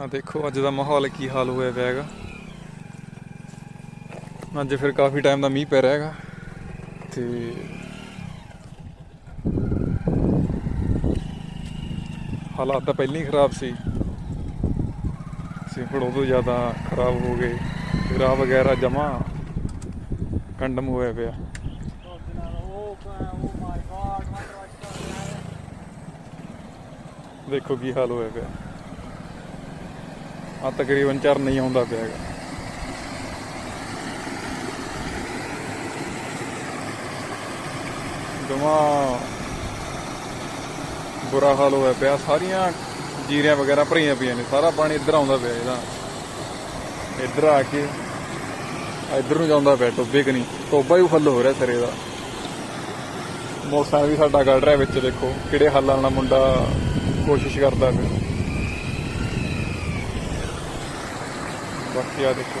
ਆ ਦੇਖੋ, ਅੱਜ ਦਾ ਮਾਹੌਲ ਕੀ ਹਾਲ ਹੋਇਆ ਪਿਆ ਹੈਗਾ। ਅੱਜ ਫਿਰ ਕਾਫੀ ਟਾਈਮ ਦਾ ਮੀਂਹ ਪੈ ਰਿਹਾ ਹੈਗਾ, ਤੇ ਹਾਲਾਤ ਤਾਂ ਪਹਿਲਾਂ ਹੀ ਖਰਾਬ ਸੀ। ਸਿੰਪੜ ਉਦੋਂ ਜ਼ਿਆਦਾ ਖਰਾਬ ਹੋ ਗਏ। ਗਰਾ ਵਗੈਰਾ ਜਮਾ ਕੰਡਮ ਹੋਇਆ ਪਿਆ। ਦੇਖੋ ਕੀ ਹਾਲ ਹੋਇਆ ਪਿਆ। ਆ ਤਕਰੀਬਨ ਚਰ ਨਹੀਂ ਆਉਂਦਾ ਪਿਆ ਹੈਗਾ। ਜਮਾ ਬੁਰਾ ਹਾਲ ਹੋਇਆ ਪਿਆ। ਸਾਰੀਆਂ ਜੀਰੀਆਂ ਵਗੈਰਾ ਭਰੀਆਂ ਪਈਆਂ ਨੇ। ਸਾਰਾ ਪਾਣੀ ਇੱਧਰ ਆਉਂਦਾ ਪਿਆ ਇਹਦਾ। ਇੱਧਰ ਆ ਕੇ ਇੱਧਰ ਨੂੰ ਜਾਂਦਾ ਪਿਆ ਟੋਬੇ ਕਨੀ। ਟੋਬਾ ਹੀ ਫੁੱਲ ਹੋ ਰਿਹਾ ਸਿਰੇ ਦਾ। ਮੋਟਰਸਾਈਕਲ ਵੀ ਸਾਡਾ ਕੱਢ ਰਿਹਾ ਵਿੱਚ ਦੇਖੋ। ਕਿਹੜੇ ਹਾਲਾਂ ਨਾਲ ਮੁੰਡਾ ਕੋਸ਼ਿਸ਼ ਕਰਦਾ ਪਿਆ। ਬਾਕੀ ਆ ਦੇਖੋ